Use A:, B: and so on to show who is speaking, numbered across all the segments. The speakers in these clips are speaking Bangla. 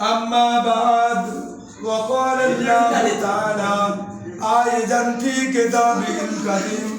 A: أما بعد وقال الله تعالى أيضا في كتابه الكريم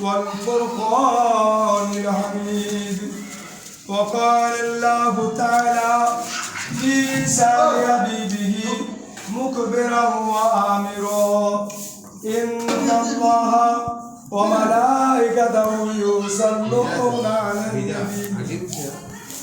A: والفرقان الحميد. وقال الله تعالى في سال حبيبه مكبرا وآمرا إن الله وملائكته يصلون على النبي.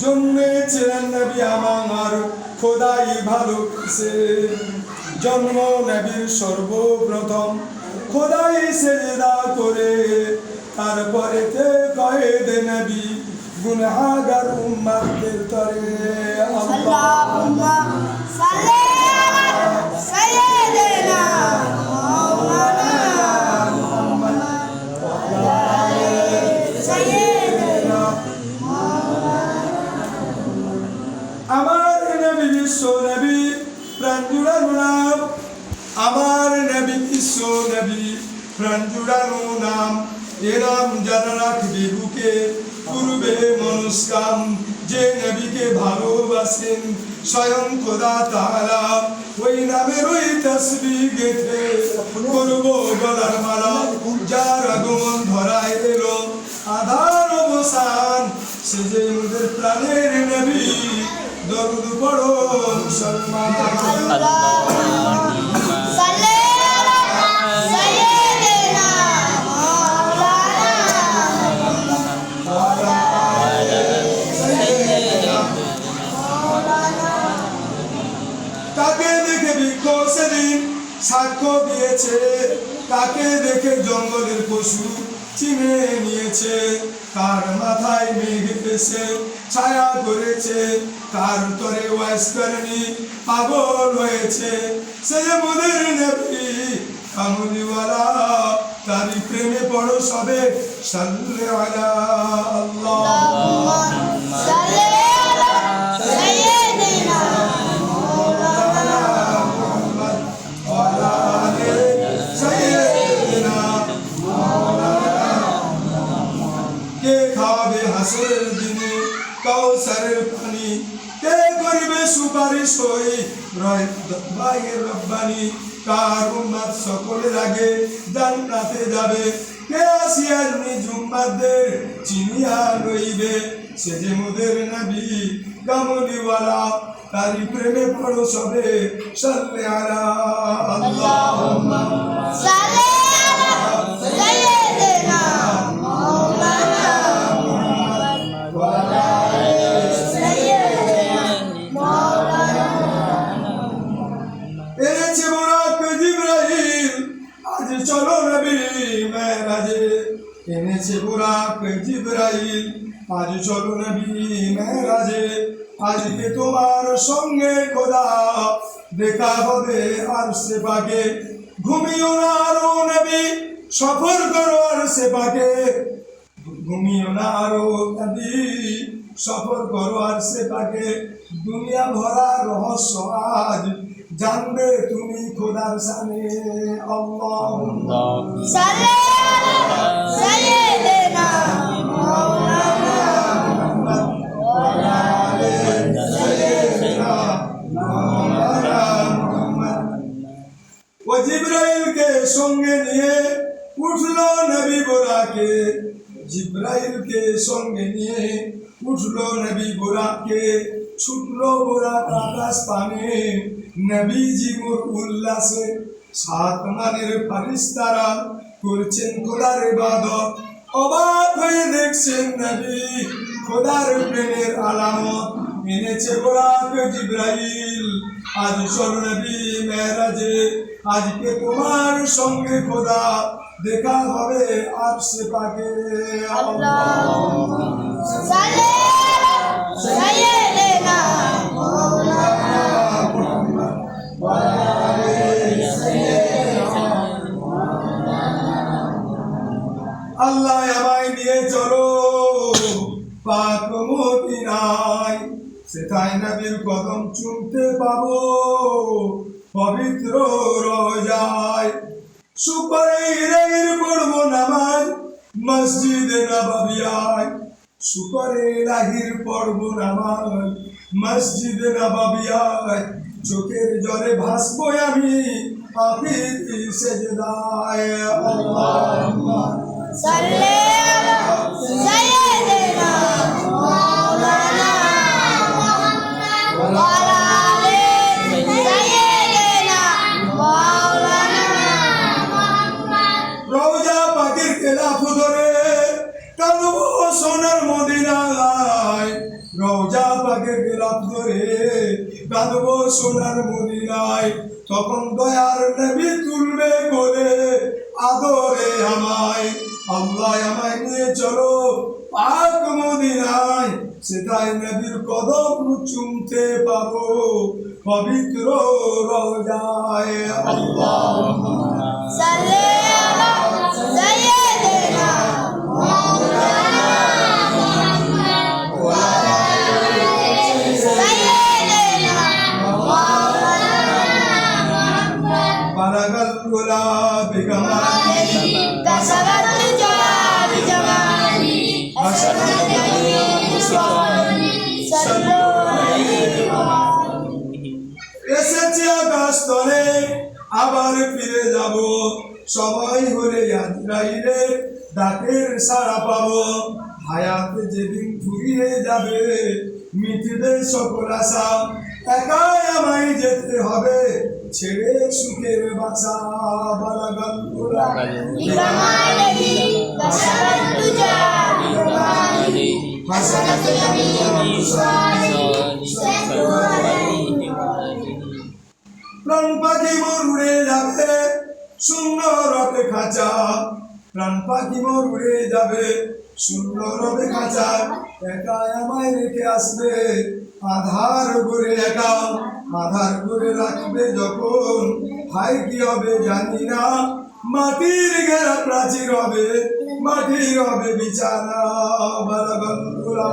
A: জন্মেছিলেন নবী আমার, খোদাই ভালোবেসে জন্ম নবীর সর্বপ্রথম, খোদাই সেজদা করে। তারপরে তে কয়েদ নবী, গুনহাগার উম্মাদের তরে। আল্লাহ। আমার নবী বিশ্ব নবী, প্রাণ জুড়ানো নাম। আমার নবী বিশ্ব নবী, প্রাণ জুড়ানো নাম। এরাম যারা রাখবি বুকে পূর্বে মনস্কাম। যে নবীকে ভালোবাসেন স্বয়ং খোদা তাআলা। ওই নামের ওই তসবি গেথে করব গলার মালা। যার আগমন ধরায় এলো আধার অবসান, সে যে আমাদের প্রাণের নবী। তাকে দেখে বৃক্ষ সেদিন সাক্ষ্য দিয়েছে। তাকে দেখে জঙ্গলের পশু চিনে নিয়েছে। কার মাথায় মেঘ ফেসে ছায়া করেছে তার তরে ওয়াইস পাগল হয়েছে। সে মোদের নবী, কামলিওয়ালা তারি প্রেমে পড়ো সবে, সাল্লে আলা আল্লাহ। রব্বানি, কার উম্মাত সকলে লাগে জান্নাতে যাবে। কে আসিয়ার নিজ উম্মাদের চিনিয়া লইবে? সে যে মোদের নবী কামলিওয়ালা তারি প্রেমে পড়ো সবে। সাল্লে আলা আল্লাহ।
B: صل
A: এনেছে বুরাক জিব্রাহিম আজ চলো নবী মেরাজে আজকে তোমার সঙ্গে খোদা। দেখা হবে আর সে পাকে ঘুমিও না আরও নবী সফর করো আর সে পাকে ঘুমিও না আরও নবী সফর করো আর সে তাকে দুনিয়া ভরা রহস্য আজ জানবে তুমি খোদার সামনে। আল্লাহ। জিব্রাইলকে সঙ্গে নিয়ে উঠল নবী বোরাকে। জিব্রাইলকে সঙ্গে নিয়ে উঠল নবী বোরাকে। ছুটলো বোরাক আকাশ পানে নবীজি মোর উল্লাসে সাত মানের ফারিস্তারা করছেন খোদার ইবাদত। অবাক হয়ে দেখছেন নবী খোদার প্রেমের আলামত। এনেছে বোরাক জিব্রাইল। আজ চল নবী মেরাজে আজকে তোমার সঙ্গে খোদা দেখা হবে আর পাকে। আল্লাহ আমায় নিয়ে চলো, পাক মদিনায় সেটাই নবীর কদম চুমতে পাবো, পবিত্র সুপরে ইরাইর পড়ব নামাজ, মসজিদ নবাবিয়ায় সুপারে রাহির পড়ব নামাজ, মসজিদ নবাবিয়ায় চোখের জলে ভাসবো আমি আফির সেজদায়। আল্লাহ
B: সালে
A: ধরে কাঁদবো সোনার মদিনায়। তখন দয়ার নবী তুলবে করে আদরে আমায়। আল্লাহ আমায় নিয়ে চলো পাক মদিনায়। সেটাই নবীর কদম চুমতে পাবো পবিত্র রওজায়। আল্লাহ সবাই হলে আজরাইলের ডাকের সারা পাব। হায়াত যেদিন ফুরিয়ে যাবে মিটবে সকল আশা। একাই আমায় যেতে হবে ছেড়ে সুখের বাসা
B: বালা গান
A: প্রাণ পাখি মরুড়ে যাবে শূন্য রবে খাঁচা, প্রাণ পাখি মোর উড়ে যাবে। শূন্য রবে খাঁচা একা আমায় রেখে আসবে। আধার করে একা, আধার করে রাখবে যখন। হাই কি হবে জানি না। মাটির ঘেরা প্রাচীর হবে, মাটির হবে বিছানা বালাগন্ধুরা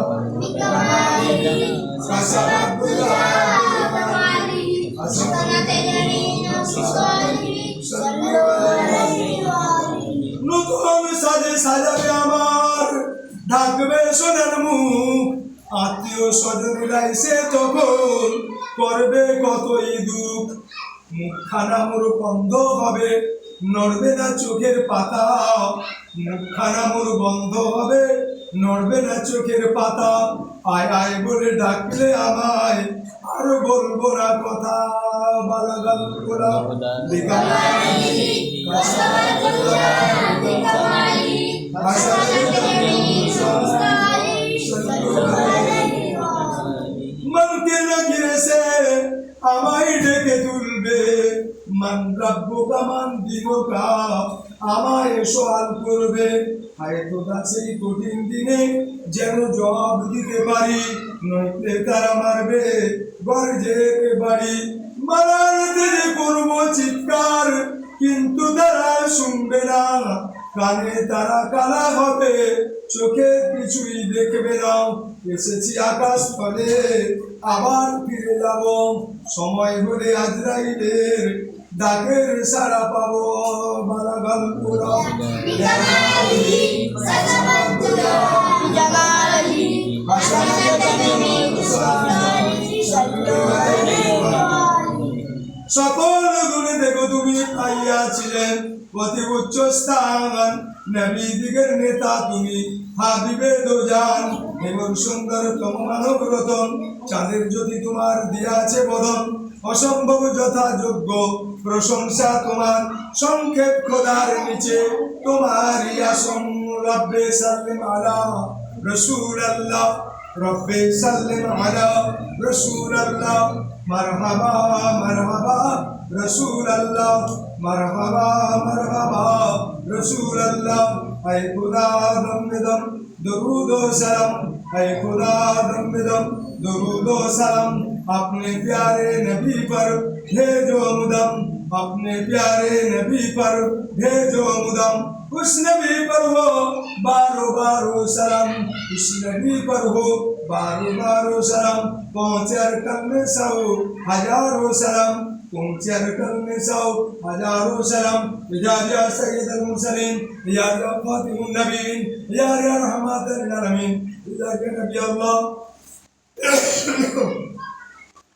A: নতুন সাজে সাজাবে আমার। ঢাকবে সোনার মুখ। আত্মীয় স্বজন সে তখন। করবে কতই দুঃখ। মুখখানা মোর বন্ধ হবে। নড়বে না চোখের পাতা। মুখখানা মোর বন্ধ হবে নড়বে না চোখের পাতা। আয় আয় বলে ডাকলে আমায় আর বলব না কথা। বালাগাল গোলা মনকে নগিরে সে আমায় ডেকে তুলবে। আমায় সওয়াল করবে। সেই কঠিন দিনে যেন দিতে পারি তারা মারবে করব চিৎকার, কিন্তু তারা শুনবে না। কানে তারা কালা হবে, চোখে কিছুই দেখবে না। এসেছি আকাশ ফলে আবার ফিরে যাব। সময় হলে আজরাইলের ডাকের সারা পাবো বালাগাল পুরা সকল গুণে দেখো তুমি পাইয়াছিলেন অতি উচ্চ স্থান। নবী দিগের নেতা তুমি। হাবিবে দোজান এবং সুন্দরতম মানব রতন। চাঁদের যদি তোমার দিয়াছে বদন। অসম্ভব যথাযোগ্য প্রশংসা তোমার। সংক্ষেপ খোদার নিচে তোমারই আসন। রব্বে সাল্লিম আলা রসুল আল্লাহ রব্বে সাল্লিম আলা রসুল আল্লাহ مرحبا مرحبا رسول اللہ مرحبا مرحبا رسول اللہ اے خدا دم دم درود و سلام. اے خدا دم دم درود و سلام. اپنے پیارے نبی پر بھیجو مدم. اپنے پیارے نبی پر بھیجو مدم. اس نبی پر ہو، بارو بارو سلام. اس نبی پر ہو، بارو بارو سلام. پہنچے ارکن میں سو ہزاروں سلام. پہنچے ارکن میں سو ہزاروں سلام. یا یا سید المسلم یا یا فاطم النبیین، یا یا رحمت العالمین. یا یا نبی اللہ.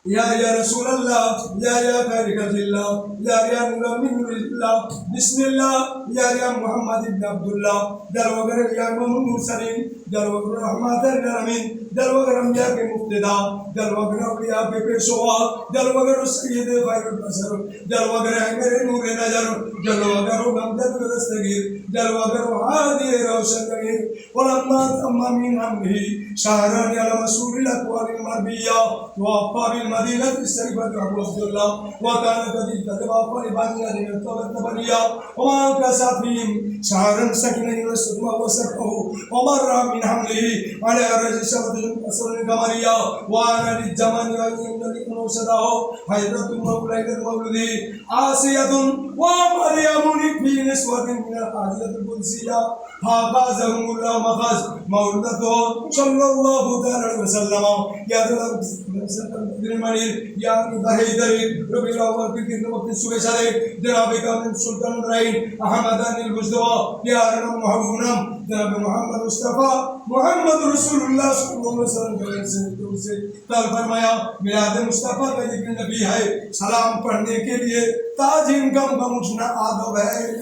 A: يا يا رسول الله يا يا بارك الله يا يا نور من الله. بسم الله يا يا محمد بن عبد الله. دار دروغر يا من مرسلين دروغر رحمة الرحمن دروغر أنبياء کے مقتدا دروغر اولیاء کے دار دروغر سید خیر البشر. دروغر ہے غير نور نظر دروغر من دار دستگیر دروغر عادی هذه گیر ولما تمام من ہی شهران على رسول الاقوال المربيه توفى بالمدينه الشريفه ابو عبد الله وكان قد اتبع فلبني من التبريه وما كسى فيهم شهرا سكن يسلم وسكه ومر من حمله على رجل شبد أسر القمرية وأنا للزمن ويملك مرشده حيرة المولى المولد آسية ومريم في نسوة من الحاجة القدسية فأخذهم الله مخاز مولدته صلى الله تعالى عليه وسلم يا المنير يا بهيدر ربي الأول في كل وقت سبحانه جناب كامل سلطان إبراهيم أحمد المجدوى يا رب محمد جناب محمد مصطفیٰ، محمد رسول اللہ صلی اللہ علیہ وسلم سے سے طلب فرمایا، میلاد مصطفیٰ کا ذکر نبی ہے، سلام پڑھنے کے لیے تاج انکم کا اٹھنا آدھو ہے۔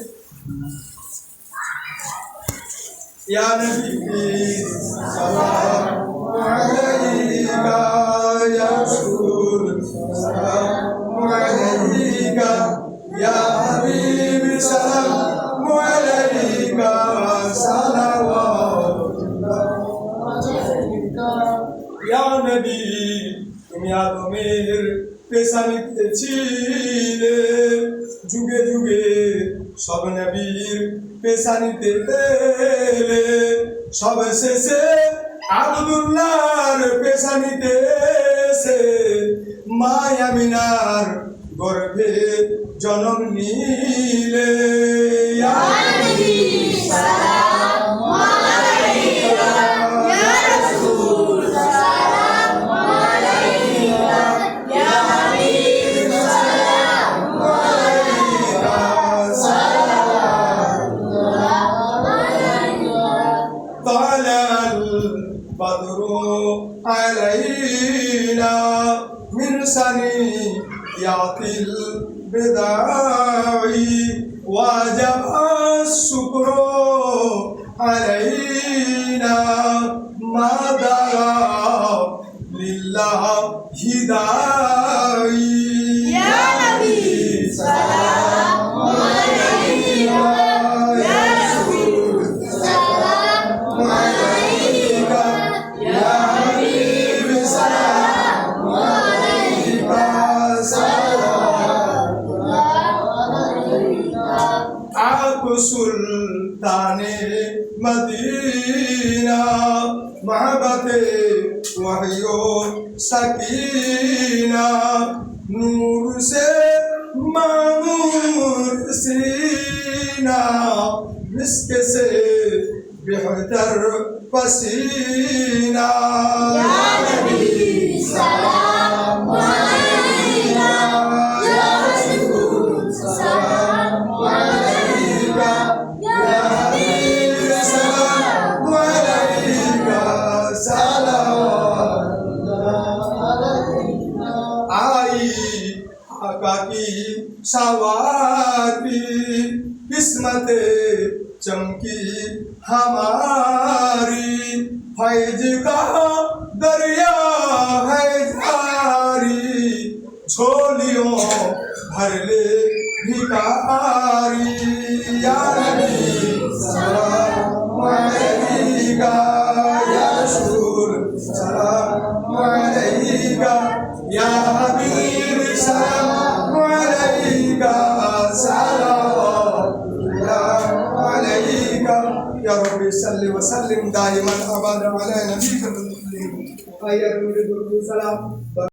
A: یا نبی، سلام علیکہ یا رسول، سلام علیکہ یا رسول পেশানিতে ছিলে যুগে যুগে সব নবীর পেশানিতে এলে সব শেষে আবদুল্লাহর পেশানিতে এসে মায়ামিনার গর্ভে জনম নিলে من سنيات البدع وجب الشكر علينا ما
B: ثبت وحي سكينة نور سے معمور
A: سینہ مسک سے بہتر پسینہ یا نبی صلاح चमकी हमारी फैज का दरिया है जारी झोलियों भर ले भिकारी या नबी सलाम अलैका या रसूल सलाम अलैका या صل وسلم دائما ابدا على نبيك الكريم خير السلام